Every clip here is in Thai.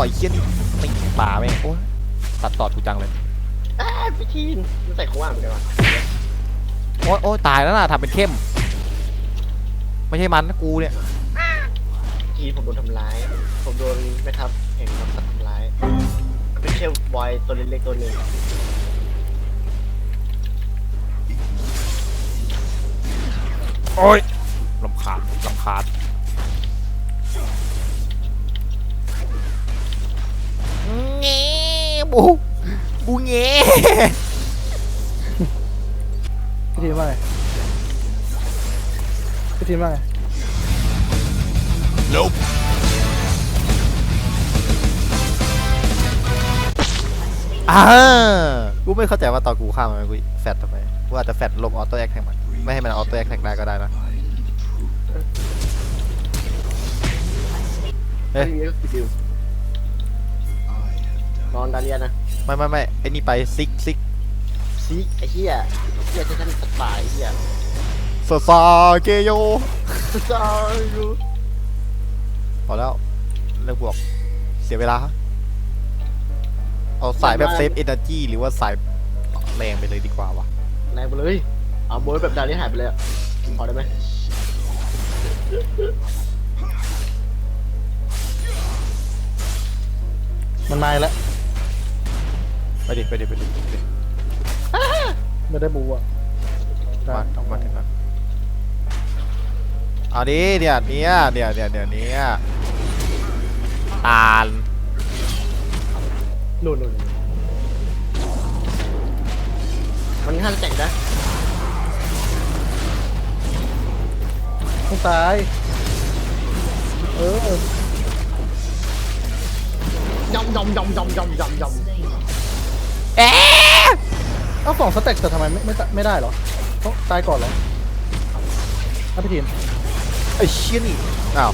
ไอ้เชี่ยนี่ไม่ป่าแม่งโอ้ยตัดตอดกูจังเลยเอ้ยพี่ทีนมันใส่ของว่างเหมือนกันวะโอ้ยโอ้ยตายแล้วนะทำเป็นเข้ม ไม่ใช่มันนะกูเนี่ย ทีนผมโดนทำร้าย ผมโดนแม่ทัพแห่งนักสัตว์ทำร้ายเป็นแค่บอยตัวเล็กๆตัวหนึ่งโอ้ยลำคาญลำคาญ เงี้บูบูเงี้พี่ทีมว่าไงพี่ทีมว่าไงอ่ากูไม่เข้าใจว่าตอนกูฆ่ามันกูแฟดทำไมกูอาจจะแฟดลบออโต้แอคแท็กมันไม่ให้มันออโต้แอคแท็กได้ก็ได้นะเอ๊ะไม่มีก็คือดิว นอนดาเลียนนะไม่ไม่ไม่ไอ้นี่ไปซิกซิกซีไอ้เหี้ยเหี้ยจะทำสัตว์ป่าไอ้เหี้ยซาซาเกโยซารูพอแล้วเลิกบวก เสียเวลา เอาสายแบบเซฟเอเนอร์จีหรือว่าสายแรงไปเลยดีกว่าวะแรงไปเลย เอาโบยแบบดาเลียนหายไปเลยอะพอได้ไหมมันมาอีกแล้ว ไปดิไปดิไปดิไปดิไม่ได้บูอะมาเอามาถึงแล้วเอาดิเนี่ยเนี่ยเนี่ยเนี่ยเนี่ยเนี่ยตาลนู่นนู่นมันห้ามแต่งนะต้องตาย เออยำยำยำยำยำยำยำ เอ๊ะเอ้าสองสเต็กแต่ทำไมไม่ไม่ตไม่ได้เหรอต้องตายก่อนเหรออะพี่ทีมไอ้เชี่ยนี่อ้าว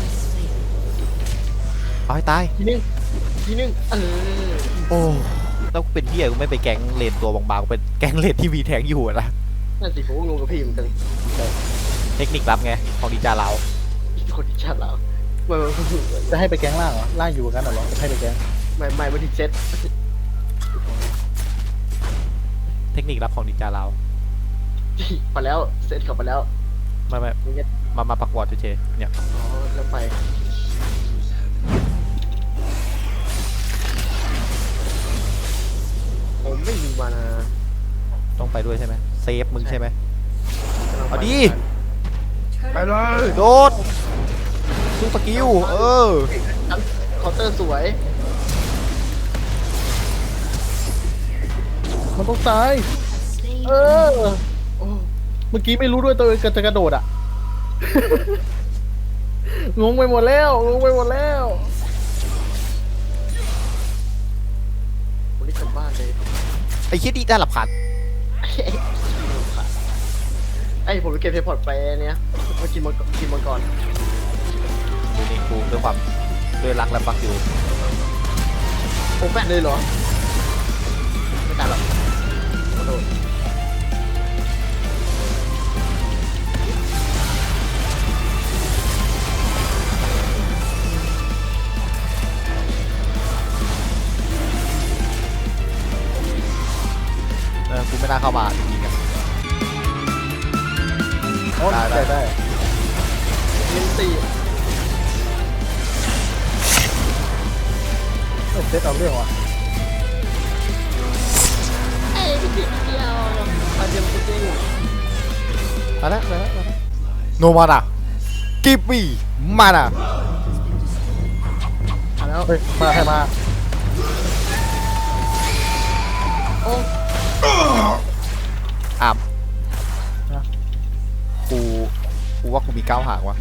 เอาให้ตาย ทีนึงทีนึงเออโอ้แล้วกูเป็นเหี้ยกูไม่ไปแก๊งเลนตัวบางๆกูเป็นแก๊งเลนที่มีแทงอยู่อะนะ นั่นสิผมก็งงกับพี่เหมือนกันเทคนิคลับไง ของดีจาเราคนที่ชัดแล้วไม่ไม่จะให้ไปแก๊งล่างเหรอล่างอยู่กันเหรอจะให้ไปแก๊งไม่ไม่ไม่ที่เซ็ตเท คนิคลับของดีจาเราไปแล้วเซ็ตกลับไปแล้วไม่ไม่นี่ก็มามาปักวอร์ดเฉยๆเนี่ยอ๋อแล้วไปผมไม่มีมานาต้องไปด้วยใช่ไหมเซฟมึงใช่ไหมเอาดิไปเลยโดดสู้สกิลเออเคาน์เตอร์สวย มันต้องตาย เออโอ้เมื่อกี้ไม่รู้ด้วยตัวเองจะกระโดดอะ งงไปหมดแล้ว งงไปหมดแล้วคนที่กลับบ้านเลย ไอ้เชี่ยดีได้หลับขันไอ้ผมไปเก็บเทปพอร์ตไปอันเนี้ยมากินมังกรกินมังกรดูนี่กูด้วยความด้วยรักและฟักอยู่ผมแปะเลยเหรอ เออกูไม่น่าเข้ามาจริงๆอะ โอ้ได้ได้ ได้ได้ยิงตีเออเซตเอาเรื่องว่ะเอ้ยพี่เดียวเดียวมาเดียวจริงมาแล้วมาแล้วมาแล้วโนมาน่ะกิบบี้มาน่ะมาแล้วเฮ้ยมาใครมาโอ้ อะกู กูว่ากูมีเก้าหางว่ะ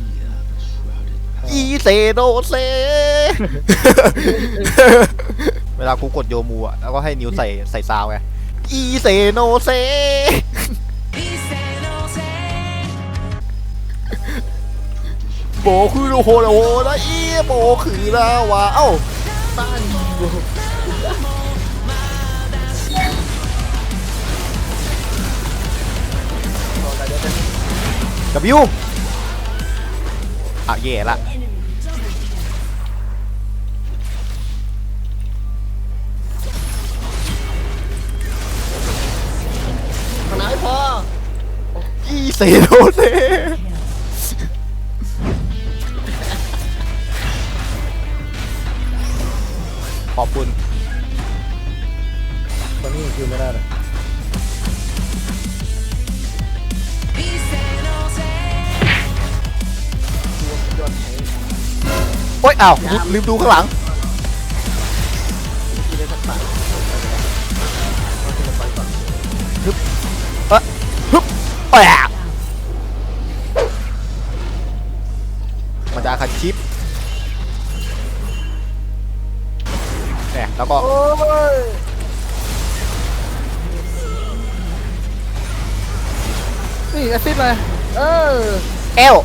อีเซโดเซ เวลากูกดโยมูอะแล้วก็ให้นิ้วใส่ใส่ซาวไง อีเซโนเซ โบคือโฮโลโฮนะอีโบคือลาวาเอ้าบ้านอยู่ กับยูอะเย่ละขนาดพออีเซโดเซขอบคุณ อ๊ยอ้าวลืมลืมดูข้างหลังที่ได้ทักษะเอาทีละไปก่อนฮึบแปะมันจะอาคันชิปแหมแล้วก็โอ้ยนี่แอสซิดเลยเออ เอว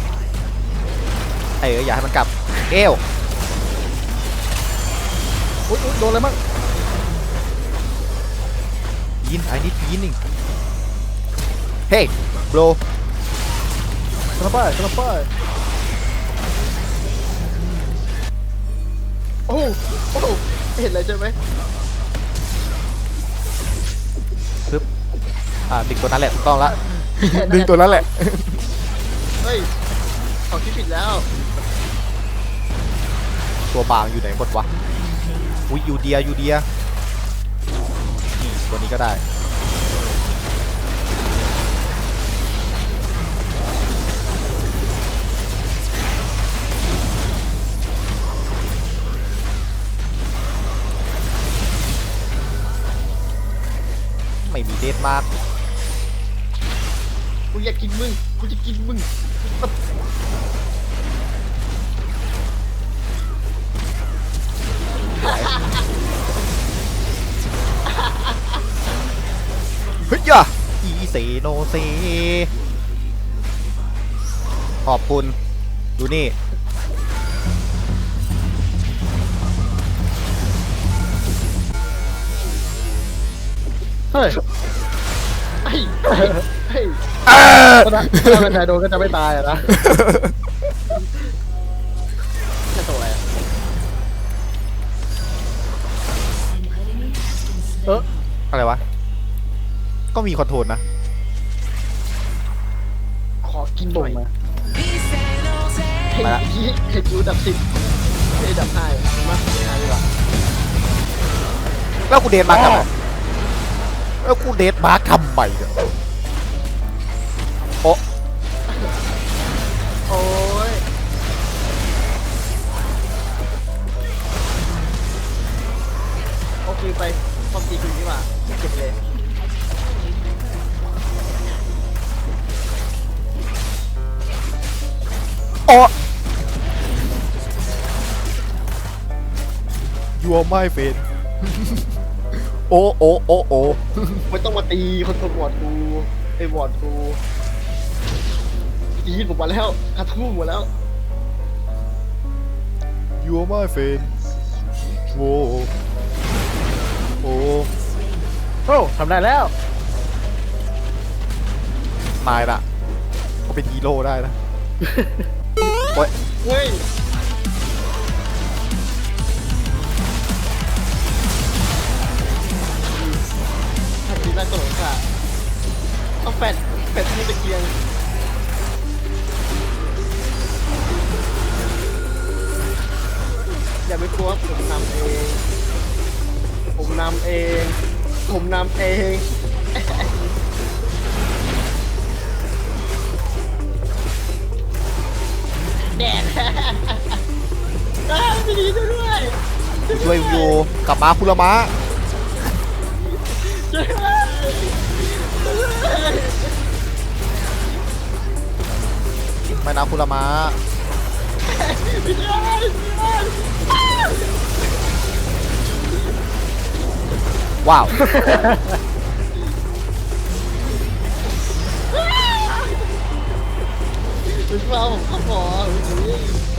เอออย่าให้มันกลับ เอว อุ๊ยอุ๊ยโดนอะไรมั่งยิน I need beginning Hey bro กระป้ายกระป้ายโอ้โหโอ้โหเห็นอะไรใช่ไหมปึ๊บอ่าดึงตัวนั้นแหละถูกต้องละดึงตัวนั้นแหละ เฮ้ยเขาคิดผิดแล้ว ตัวบางอยู่ไหนหมดวะ อุ้ยยูเดียยูเดียนี่ตัวนี้ก็ได้ ไม่มีเดทมากกูอยากกินมึงกูจะกินมึง อีโนเซขอบคุณ ดูนี่ เฮ้ยไอ้ไอ้ไอ้ถ้าถ้าเป็นชายโดนก็จะไม่ตายอะนะแค่ตัวอะไรอะเอออะไรวะ ก็มีคอนโทรลนะ อกินหส่น่งอยมาให้มาละที่ให้จูดับสิบให้ดับห้ามาห้าดีกว่าแล้วกูเดทมาร์กทำไมแล้วกูเดทมาร์กทำไมเนี่ยโอะโอ้ยโอเคไปความตีคุณดีกว่าเก็บเลย โอะยูอ my friend โอโอโอโอไม่ต้องมาตีคนคนวอร์ดกูไอ้วอร์ดกูตีผมมาแล้วกระทุ่มหมดแล้วยูอ my friend โอ้โอ้โอ้ทำได้แล้วนายน่ะก็เป็นฮีโร่ได้นะ โอ้ยเฮ้ยถ้าตีแรกก็หลงค่ะเอาแฟดแฟดที่ตะเกียงอย่าไปกลัวผมนำเอง ผมนำเอง ผมนำเอง ดได้ไม่ดีด้วยช่วยยูกลับมาคุระมะช่วยด้วยไม่นะคุระมะไม่ได้ไม่ได้ว้าว เป็นเปล่าขอบอ